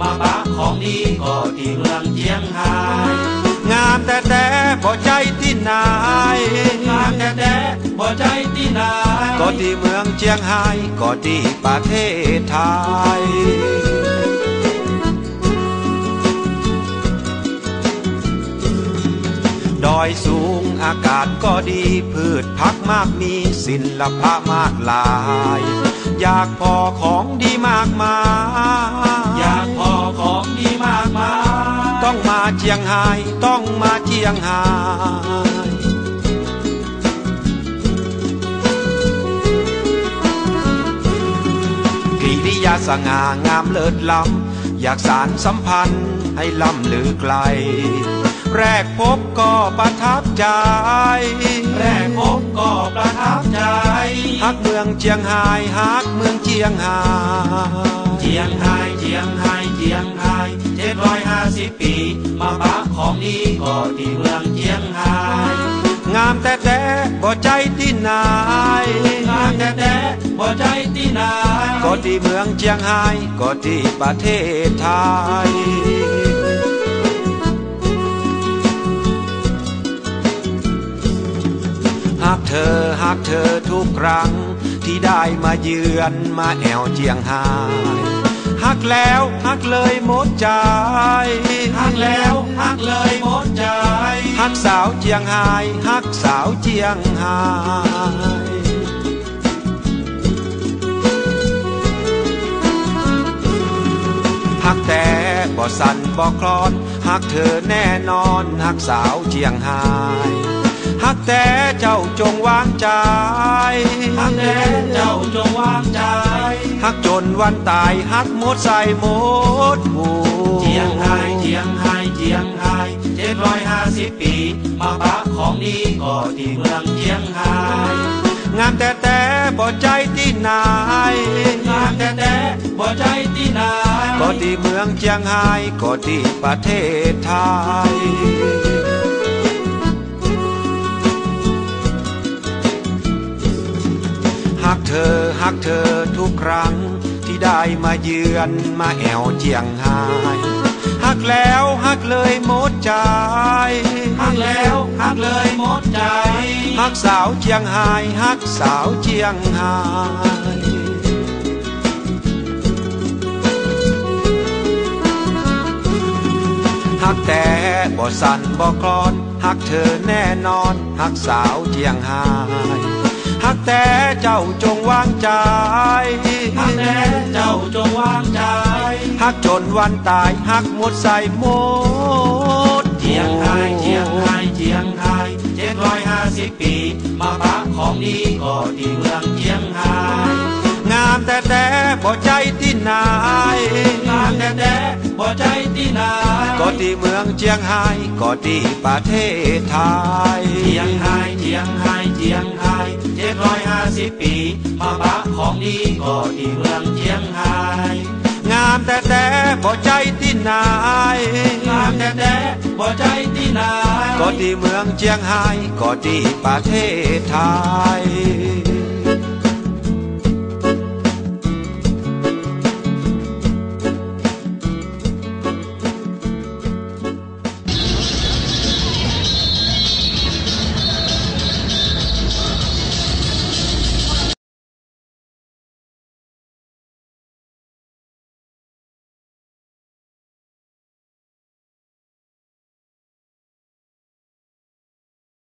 มาปะของดีก็ที่เมืองเจียงไฮ้งามแต่แต่บ่ใจที่นายงามแต่แต่บ่ใจที่ไหนก็ที่เมืองเชียงไฮ้ก็ที่ประเทศไทยดอยสูงอากาศก็ดีพืชพักมากมีศิลปะมากหลาย อยากพอของดีมากมาย เชียงไฮ้ต้องมาเชียงไฮ้กิริยาสง่างามเลิศล้ำอยากสารสัมพันธ์ให้ล้ำลือไกล แรกพบก็ประทับใจ แรกพบก็ประทับใจฮักเมืองเชียงไฮ้ฮักเมืองเชียงไฮ้เจียงไฮ้เจียงไฮ้เจียงไฮ้เจ็ดร้อยห้าสิบปี มาปะของดีก็ที่เมืองเจียงไฮ้งามแต่แต่บ่ใจที่นายงามแต่แต่บ่ใจที่ไหนก็ที่เมืองเชียงไฮ้ก็ที่ประเทศไทยหากเธอหากเธอทุกครั้ง ที่ได้มาเยือนมาแอวเจียงไฮ้หักแล้วหักเลยหมดใจหักแล้วหักเลยหมดใจหักสาวเจียงไฮ้หักสาวเจียงไฮ้หักแต่บ่สั่นบ่คลอนหักเธอแน่นอนหักสาวเจียงไฮ้หักแต่เจ้าจงวางใจหักแต่เจ้าจงวางใจ หักจนวันตายหักหมดใส่หมดหูเจียงไฮ้เจียงไฮ้เจียงไฮ้เจ็ดร้อยห้าสิบปี มาปะของดีก็ที่เมืองเจียงไฮ้งามแต่แต่บ่ใจที่นายงามแต่แต่บ่ใจที่ไหนก็ที่เมืองเจียงไฮ้ก็ที่ประเทศไทยหากเธอหากเธอทุ กครั้ง ที่ได้มาเยือนมาแอวเจียงไฮ้หักแล้วหักเลยหมดใจหักแล้วหักเลยหมดใจหักสาวเจียงไฮ้หักสาวเจียงไฮ้หักแต่บ่สั่นบ่คลอน หักเธอแน่นอน หักสาวเจียงไฮ้หักแต่เจ้าจงวางใจหักแต่เจ้าจงวางใจหักจนวันตายหักหมดใส่หมดเจียงไฮ้เจียงไฮ้เจียงไฮ้เจ็ดร้อยห้าสิบปี มาปะของดีก็ที่เมืองเจียงไฮ้งามแต่แต่บ่ใจที่นายงามแต่แต่บ่ใจที่ไหนก็ที่เมืองเจียงไฮ้ก็ที่ประเทศไทยเจียงไฮ้เจียงไฮ้เจียงไฮ้เจ็ดร้อยห้า สิบปี มาปะของดีก็ที่เมืองเจียงไฮ้งามแต่แต่บ่ใจที่นาย งามแต่แต่บ่ใจที่ไหนก็ที่เมืองเจียงไฮ้ก็ที่ประเทศไทย